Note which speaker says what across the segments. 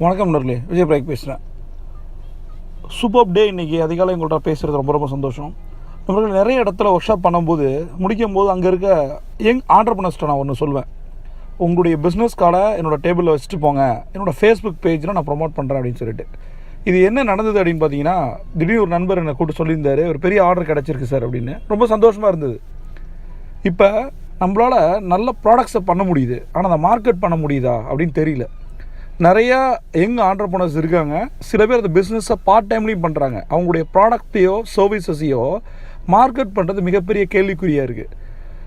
Speaker 1: வணக்கம் நர்லே விஜய் பிரேக் பேசுகிறேன் சூப்பர் டே இன்றைக்கி அதிகாலை எங்கள்கிட்ட பேசுகிறது ரொம்ப ரொம்ப சந்தோஷம். நம்மளுக்கு நிறைய இடத்துல ஒர்க் ஷாப் பண்ணும்போது முடிக்கும் போது அங்கே இருக்க யங் ஆண்டர்பனர்ஸ்ட்டை நான் ஒன்று சொல்வேன். உங்களுடைய பிஸ்னஸ் கார்டை என்னோடய டேபிளில் வச்சுட்டு போங்க. என்னோடய ஃபேஸ்புக் பேஜில் நான் ப்ரொமோட் பண்ணுறேன் அப்படின்னு சொல்லிட்டு. இது என்ன நடந்தது அப்படின்னு பார்த்தீங்கன்னா திடீர்னு ஒரு நண்பர் என்னை கூப்பிட்டு சொல்லியிருந்தார் ஒரு பெரிய ஆர்டர் கிடச்சிருக்கு சார் அப்படின்னு. ரொம்ப சந்தோஷமாக இருந்தது. இப்போ நம்மளால் நல்ல ப்ராடக்ட்ஸை பண்ண முடியுது. ஆனால் அதை மார்க்கெட் பண்ண முடியுதா அப்படின்னு தெரியல. நிறையா யங் ஆண்டர்பனர்ஸ் இருக்காங்க. சில பேர் அந்த பிஸ்னஸை பார்ட் டைம்லேயும் பண்ணுறாங்க அவங்களுடைய ப்ராடக்ட்டையோ சர்வீசஸையோ மார்க்கெட் பண்ணுறது மிகப்பெரிய கேள்விக்குறியாக இருக்குது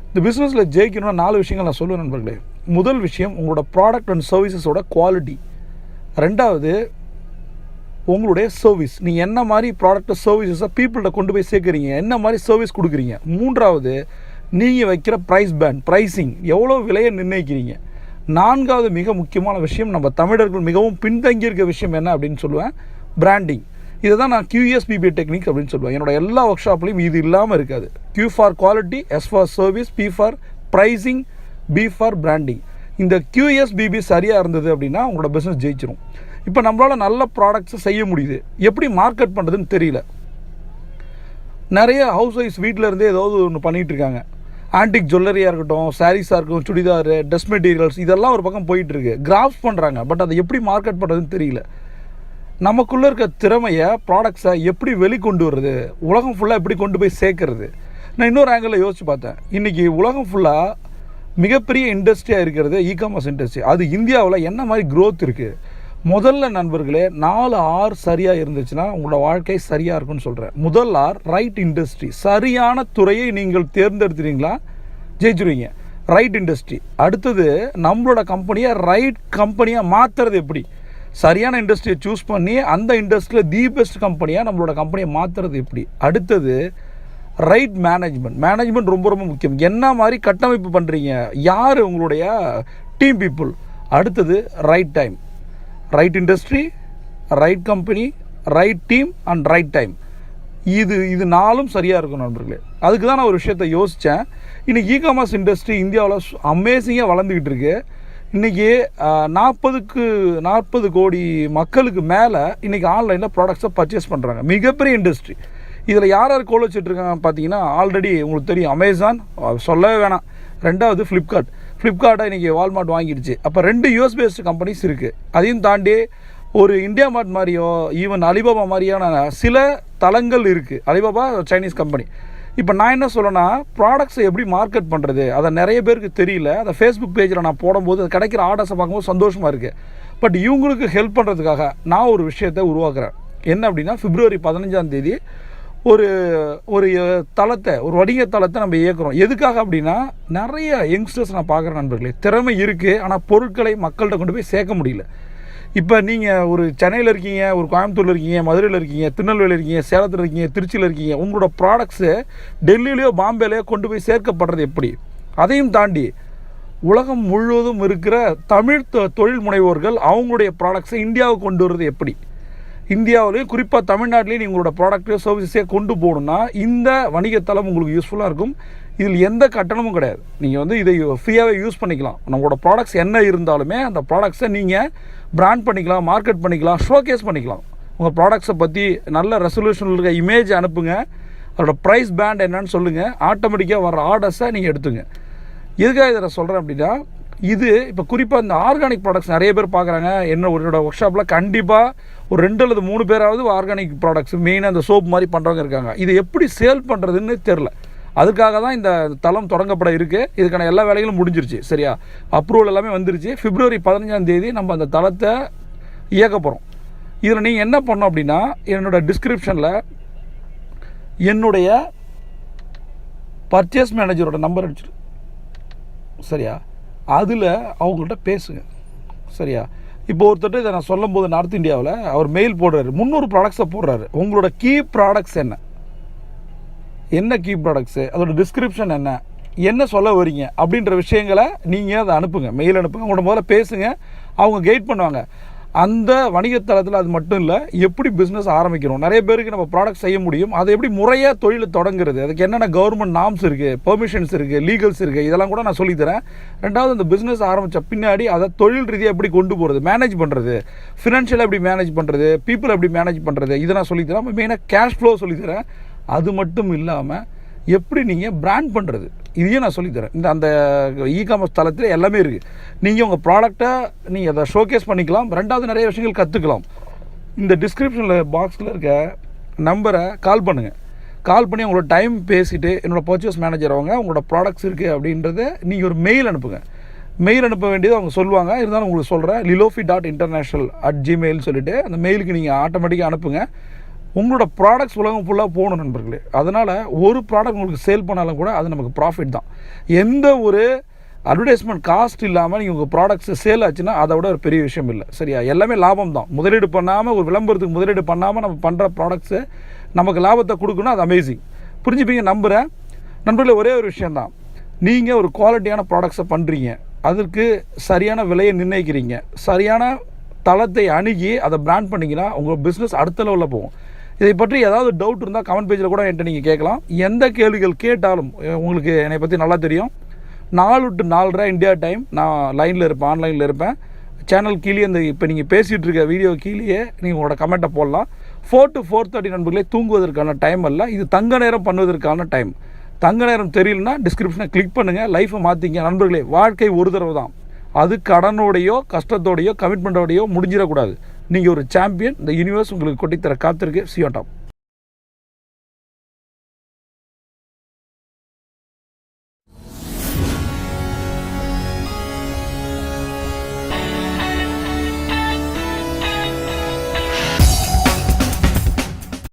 Speaker 1: இந்த பிஸ்னஸில் ஜெயிக்கணும்னா நாலு விஷயங்கள் நான் சொல்லுவேன் நண்பர்களே. முதல் விஷயம் உங்களோட ப்ராடக்ட் அண்ட் சர்வீசஸோட குவாலிட்டி ரெண்டாவது உங்களுடைய சர்வீஸ் நீங்கள் என்ன மாதிரி ப்ராடக்ட்டை சர்வீசஸை பீப்புள்கிட்ட கொண்டு போய் சேர்க்குறீங்க? என்ன மாதிரி சர்வீஸ் கொடுக்குறீங்க? மூன்றாவது நீங்கள் வைக்கிற ப்ரைஸ் பேண்ட் ப்ரைஸிங் எவ்வளோ விலையை நிர்ணயிக்கிறீங்க? நான்காவது மிக முக்கியமான விஷயம் நம்ம தமிழர்கள் மிகவும் பின்தங்கியிருக்க விஷயம் என்ன அப்படின்னு சொல்லுவேன்? பிராண்டிங் இதை தான் நான் கியூஎஸ்பிபி டெக்னிக்ஸ் அப்படின்னு சொல்லுவேன். என்னோட எல்லா ஒர்க் ஷாப்லையும் இது இல்லாமல் இருக்காது. Q for quality S for service P for pricing P for branding இந்த கியூஎஸ்பிபி சரியாக இருந்தது அப்படின்னா உங்களோட பிஸ்னஸ் ஜெயிச்சிடும் இப்போ நம்மளால் நல்ல ப்ராடக்ட்ஸை செய்ய முடியுது. எப்படி மார்க்கெட் பண்ணுறதுன்னு தெரியல. நிறைய ஹவுஸ் ஒய்ஃப்ஸ் வீட்டில் இருந்தே ஏதாவது ஒன்று பண்ணிகிட்டு இருக்காங்க. ஆன்டிக் ஜுவல்லரியாக இருக்கட்டும் சாரீஸாக இருக்கட்டும் சுடிதார் ட்ரெஸ் மெட்டீரியல்ஸ் இதெல்லாம் ஒரு பக்கம் போயிட்டு இருக்கு கிராஃப்ஸ் பண்ணுறாங்க பட் அதை எப்படி மார்க்கெட் பண்ணுறதுன்னு தெரியல. நமக்குள்ளே இருக்க திறமையை ப்ராடக்ட்ஸை எப்படி வெளிக்கொண்டு வர்றது? உலகம் ஃபுல்லாக எப்படி கொண்டு போய் சேர்க்கறது? நான் இன்னொரு ஆங்கிளில் யோசிச்சு பார்த்தேன். இன்றைக்கி உலகம் ஃபுல்லாக மிகப்பெரிய இண்டஸ்ட்ரியாக இருக்கிறது இ காமர்ஸ் இண்டஸ்ட்ரி அது இந்தியாவில் என்ன மாதிரி க்ரோத் இருக்குது முதல்ல நண்பர்களே நாலு ஆர் சரியாக இருந்துச்சுன்னா உங்களோட வாழ்க்கை சரியாக இருக்கும்னு சொல்கிறேன் முதல் ஆர் ரைட் இண்டஸ்ட்ரி சரியான துறையை நீங்கள் தேர்ந்தெடுத்துறீங்களா ஜெயிச்சிருவீங்க. ரைட் இண்டஸ்ட்ரி அடுத்தது நம்மளோட கம்பெனியை ரைட் கம்பெனியாக மாற்றுறது எப்படி? சரியான இண்டஸ்ட்ரியை சூஸ் பண்ணி அந்த இண்டஸ்ட்ரியில் தி பெஸ்ட் கம்பெனியாக நம்மளோட கம்பெனியை மாற்றுறது எப்படி? அடுத்தது ரைட் மேனேஜ்மெண்ட் மேனேஜ்மெண்ட் ரொம்ப ரொம்ப முக்கியம். என்ன மாதிரி கட்டமைப்பு பண்ணுறீங்க யார் உங்களுடைய டீம் பீப்புள் அடுத்தது right time right industry right company right team and right time இது இது நாளும் சரியாக இருக்கும் நண்பர்களே. அதுக்கு தான் நான் ஒரு விஷயத்தை யோசித்தேன் இன்றைக்கி இ காமர்ஸ் இண்டஸ்ட்ரி இந்தியாவில் அமேசிங்காக வளர்ந்துக்கிட்டு இருக்கு. இன்றைக்கி நாற்பதுக்கு நாற்பது கோடி மக்களுக்கு மேலே இன்றைக்கி ஆன்லைனில் ப்ராடக்ட்ஸை பர்ச்சேஸ் பண்ணுறாங்க மிகப்பெரிய இண்டஸ்ட்ரி இதில் யார் யார் கோல் வச்சுட்ருக்காங்க பார்த்தீங்கன்னா ஆல்ரெடி உங்களுக்கு தெரியும் அமேசான் சொல்லவே வேணாம். ரெண்டாவது ஃப்ளிப்கார்ட் ஃப்ளிப்கார்ட்டை இன்றைக்கி வால்மார்ட் வாங்கிடுச்சு. அப்போ ரெண்டு யூஎஸ் பேஸ்டு கம்பெனிஸ் இருக்குது அதையும் தாண்டி ஒரு இந்தியா மார்ட் மாதிரியோ ஈவன் அலிபாபா மாதிரியான சில தளங்கள் இருக்குது அலிபாபா சைனீஸ் கம்பெனி இப்போ நான் என்ன சொல்லேன்னா ப்ராடக்ட்ஸை எப்படி மார்க்கெட் பண்ணுறது அதை நிறைய பேருக்கு தெரியல. அதை ஃபேஸ்புக் பேஜில் நான் போடும்போது அது கிடைக்கிற ஆர்டர்ஸை பார்க்கும்போது சந்தோஷமாக இருக்குது பட் இவங்களுக்கு ஹெல்ப் பண்ணுறதுக்காக நான் ஒரு விஷயத்தை உருவாக்குறேன். என்ன அப்படின்னா பிப்ரவரி பதினஞ்சாம் தேதி ஒரு ஒரு தளத்தை ஒரு வணிக தளத்தை நம்ம இயக்குறோம். எதுக்காக அப்படின்னா நிறைய யங்ஸ்டர்ஸ் நான் பார்க்குற நண்பர்களே. திறமை இருக்குது ஆனால் பொருட்களை மக்கள்கிட்ட கொண்டு போய் சேர்க்க முடியல. இப்போ நீங்கள் ஒரு சென்னையில் இருக்கீங்க ஒரு கோயம்புத்தூரில் இருக்கீங்க மதுரையில் இருக்கீங்க திருநெல்வேலியில் இருக்கீங்க சேலத்தில் இருக்கீங்க திருச்சியில் இருக்கீங்க உங்களோட ப்ராடக்ட்ஸு டெல்லியிலையோ பாம்பேலையோ கொண்டு போய் சேர்க்கப்படுறது எப்படி? அதையும் தாண்டி உலகம் முழுவதும் இருக்கிற தமிழ் தொ- தொழில் முனைவோர்கள் அவங்களுடைய ப்ராடக்ட்ஸை இந்தியாவுக்கு கொண்டு வர்றது எப்படி? இந்தியாவிலையும் குறிப்பாக தமிழ்நாட்டிலையும் உங்களோட ப்ராடக்ட்டையோ சர்வீஸையோ கொண்டு போகணுன்னா இந்த வணிகத்தளம் உங்களுக்கு யூஸ்ஃபுல்லாக இருக்கும். இதில் எந்த கட்டணமும் கிடையாது. நீங்கள் வந்து இதை ஃப்ரீயாகவே யூஸ் பண்ணிக்கலாம். நம்மளோட ப்ராடக்ட்ஸ் என்ன இருந்தாலுமே அந்த ப்ராடக்ட்ஸை நீங்கள் பிராண்ட் பண்ணிக்கலாம் மார்க்கெட் பண்ணிக்கலாம் ஷோகேஸ் பண்ணிக்கலாம். உங்கள் ப்ராடக்ட்ஸை பற்றி நல்ல ரெசல்யூஷன் இருக்க இமேஜ் அனுப்புங்க. அதோட ப்ரைஸ் பேண்ட் என்னன்னு சொல்லுங்கள் ஆட்டோமேட்டிக்காக வர ஆர்டர்ஸை நீங்கள் எடுத்துங்க. எதுக்காக இதை நான் சொல்கிறேன் அப்படின்னா இது இப்போ குறிப்பாக இந்த ஆர்கானிக் ப்ராடக்ட்ஸ் நிறைய பேர் பார்க்குறாங்க என்ன என்னோட ஒர்க் ஷாப்பில் கண்டிப்பாக ஒரு ரெண்டு அல்லது மூணு பேராவது ஆர்கானிக் ப்ராடக்ட்ஸ் மெயினாக இந்த சோப் மாதிரி பண்ணுறவங்க இருக்காங்க. இது எப்படி சேல் பண்ணுறதுன்னு தெரில அதுக்காக தான் இந்த தளம் தொடங்கப்பட இருக்குது இதுக்கான எல்லா வேலைகளும் முடிஞ்சிருச்சு சரியா? அப்ரூவல் எல்லாமே வந்துருச்சு. பிப்ரவரி பதினஞ்சாம் தேதி நம்ம அந்த தளத்தை இயக்க போகிறோம் இதில் நீங்கள் என்ன பண்ணோம் அப்படின்னா என்னோடய டிஸ்கிரிப்ஷனில் என்னுடைய பர்ச்சேஸ் மேனேஜரோட நம்பர் அடிச்சிரு. சரியா? அதில் அவங்கள்ட்ட பேசுங்க. சரியா? இப்போ ஒருத்தர் இதை நான் சொல்லும்போது நார்த் இந்தியாவில் அவர் மெயில் போடுறாரு. முந்நூறு ப்ராடக்ட்ஸை போடுறாரு. உங்களோட கீ ப்ராடக்ட்ஸ் என்ன? என்ன கீ ப்ராடக்ட்ஸு அதோட டிஸ்கிரிப்ஷன் என்ன? என்ன சொல்ல வரீங்க அப்படின்ற விஷயங்களை நீங்கள் அதை அனுப்புங்க. மெயில் அனுப்புங்க. உங்களோட முதல்ல பேசுங்க. அவங்க கைட் பண்ணுவாங்க. அந்த வணிகத்தளத்தில் அது மட்டும் இல்லை எப்படி பிஸ்னஸ் ஆரம்பிக்கணும் நிறைய பேருக்கு நம்ம ப்ராடக்ட் செய்ய முடியும். அதை எப்படி முறையாக தொழிலை தொடங்குறது? அதுக்கு என்னென்ன கவர்மெண்ட் நாம்ஸ் இருக்குது பெர்மிஷன்ஸ் இருக்குது லீகல்ஸ் இருக்குது இதெல்லாம் கூட நான் சொல்லித்தரேன் ரெண்டாவது அந்த பிஸ்னஸ் ஆரம்பித்த பின்னாடி அதை தொழில் ரீதியாக எப்படி கொண்டு போகிறது மேனேஜ் பண்ணுறது ஃபினான்ஷியலாக எப்படி மேனேஜ் பண்ணுறது பீப்புள் எப்படி மேனேஜ் பண்ணுறது இதை நான் சொல்லித்தரேன் மெயினாக கேஷ் ஃப்ளோ சொல்லித்தரேன் அது மட்டும் இல்லாமல் எப்படி நீங்கள் பிராண்ட் பண்ணுறது இதையும் நான் சொல்லித்தரேன். இந்த அந்த இ காமர்ஸ் தளத்தில் எல்லாமே இருக்குது நீங்கள் உங்கள் ப்ராடக்டை நீங்கள் அதை ஷோகேஸ் பண்ணிக்கலாம். ரெண்டாவது நிறைய விஷயங்கள் கற்றுக்கலாம் இந்த டிஸ்கிரிப்ஷனில் பாக்ஸில் இருக்க நம்பரை கால் பண்ணுங்கள் கால் பண்ணி உங்களோட டைம் பேசிவிட்டு என்னோடய பர்ச்சேஸ் மேனேஜர் அவங்க உங்களோட ப்ராடக்ட்ஸ் இருக்குது அப்படின்றத நீங்கள் ஒரு மெயில் அனுப்புங்க. மெயில் அனுப்ப வேண்டியது அவங்க சொல்லுவாங்க. இருந்தாலும் உங்களுக்கு சொல்கிறேன் லிலோஃபி டாட் இன்டர்நேஷ்னல் அட் ஜிமெயில் சொல்லிவிட்டு அந்த மெயிலுக்கு நீங்கள் ஆட்டோமேட்டிக்காக அனுப்புங்க. உங்களோட ப்ராடக்ட்ஸ் உலகம் ஃபுல்லாக போகணும் நண்பர்களே. அதனால் ஒரு ப்ராடக்ட் உங்களுக்கு சேல் பண்ணாலும் கூட அது நமக்கு ப்ராஃபிட் தான். எந்த ஒரு அட்வர்டைஸ்மெண்ட் காஸ்ட் இல்லாமல் நீங்கள் உங்கள் ப்ராடக்ட்ஸ் சேல் ஆச்சுன்னா அதை விட ஒரு பெரிய விஷயம் இல்லை. சரியா? எல்லாமே லாபம் தான். முதலீடு பண்ணாமல் ஒரு விளம்பரத்துக்கு முதலீடு பண்ணாமல் நம்ம பண்ணுற ப்ராடக்ட்ஸு நமக்கு லாபத்தை கொடுக்கணும். அது அமேசிங் புரிஞ்சுப்பீங்க? நம்புகிறேன் நண்பர்களே ஒரே ஒரு விஷயந்தான் நீங்கள் ஒரு குவாலிட்டியான ப்ராடக்ட்ஸை பண்ணுறீங்க அதற்கு சரியான விலையை நிர்ணயிக்கிறீங்க. சரியான தளத்தை அணுகி அதை பிராண்ட் பண்ணிங்கன்னா உங்கள் பிஸ்னஸ் அடுத்த லெவலில் போகும். இதை பற்றி ஏதாவது டவுட் இருந்தால் கமெண்ட் பேஜில் கூட என்கிட்ட நீங்கள் கேட்கலாம். எந்த கேள்விகள் கேட்டாலும் உங்களுக்கு என்னை பற்றி நல்லா தெரியும். நாலு டு நாலரை இந்தியா டைம் நான் லைனில் இருப்பேன் ஆன்லைனில் இருப்பேன். சேனல் கீழே இந்த இப்போ நீங்கள் பேசிகிட்டு இருக்க வீடியோ கீழேயே நீங்கள் உங்களோட கமெண்ட்டை போடலாம். ஃபோர் டு ஃபோர் தேர்ட்டி நண்பர்களே தூங்குவதற்கான டைம் அல்ல. இது தங்க நேரம் பண்ணுவதற்கான டைம் தங்க நேரம் தெரியலனா டிஸ்கிரிப்ஷனை கிளிக் பண்ணுங்கள் லைஃப்பை மாற்றிங்க நண்பர்களே வாழ்க்கை ஒரு தடவை தான் அது கடனோடையோ கஷ்டத்தோடையோ கமிட்மெண்ட்டோடையோ முடிஞ்சிடக்கூடாது. நீங்கள் ஒரு சாம்பியன் இந்த யூனிவர்ஸ் உங்களுக்கு கொட்டித்தர காத்திருக்கு. சியோட்டாப்